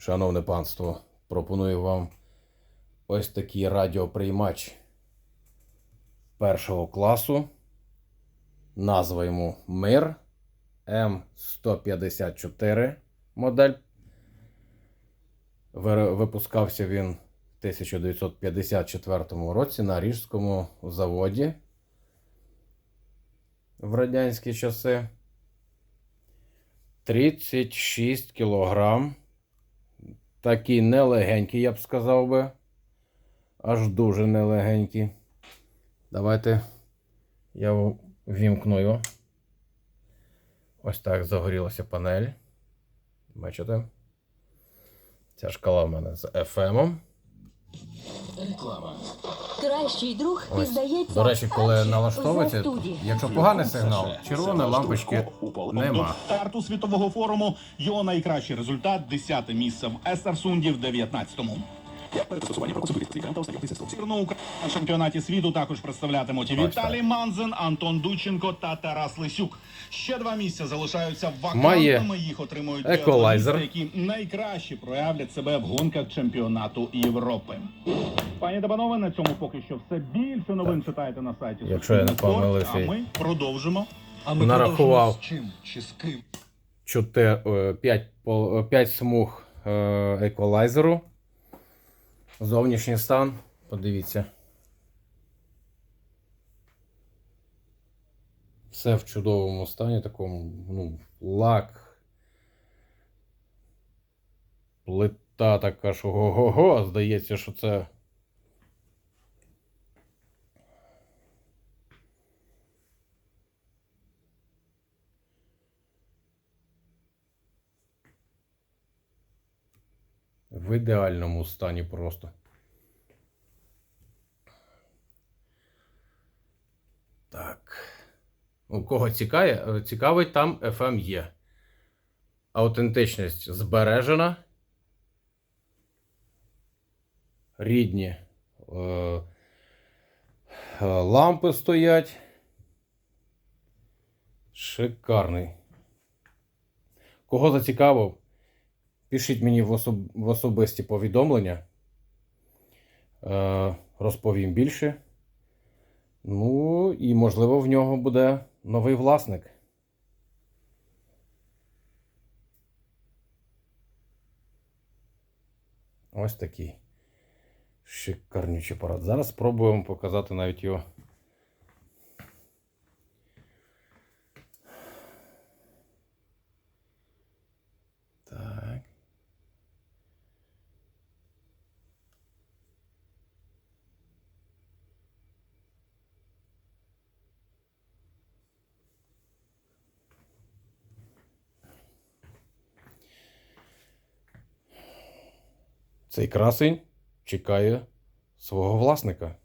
Шановне панство, пропоную вам ось такий радіоприймач першого класу. Назва йому Мир М154 модель. Випускався він в 1954 році на Ріжському заводі в радянські часи. 36 кілограм. Такий нелегенький, я б сказав би. Аж дуже нелегенький. Давайте я вімкну його. Ось так загорілася панель. Бачите? Ця шкала в мене з FM. Кращий друг Ось. здається. До речі, коли студію. якщо поганий сигнал, червоної лампочки нема. Старту світового форуму його найкращий результат 10 місце в Естерсунді в 19-му. Перестосування та останнього на чемпіонаті світу також представлятимуть Віталій Манзен, Антон Дученко та Тарас Лисюк. Ще два місця залишаються вакантними. Їх отримують еколайзер. які найкраще проявлять себе в гонках чемпіонату Європи. Пані та панове, на цьому поки що все більше новин читайте на сайті. Якщо я не помилився. А ми продовжимо. А ми Нарахував. з чим чи з ким? 4, 5, 5 смуг е, еквалайзеру. Зовнішній стан. Подивіться. Все в чудовому стані, такому, ну, лак. Плита така, що го-го-го, здається, що це. В ідеальному стані просто. Так. У кого цікає, е, цікавить, там FM є. Аутентичність збережена. Рідні е, е, лампи стоять. Шикарний. Кого зацікавив? Пишіть мені в, особ... в особисті повідомлення. Е, розповім більше. Ну, і можливо в нього буде новий власник. Ось такий шикарнючий апарат. Зараз спробуємо показати навіть його. Цей красень чекає свого власника.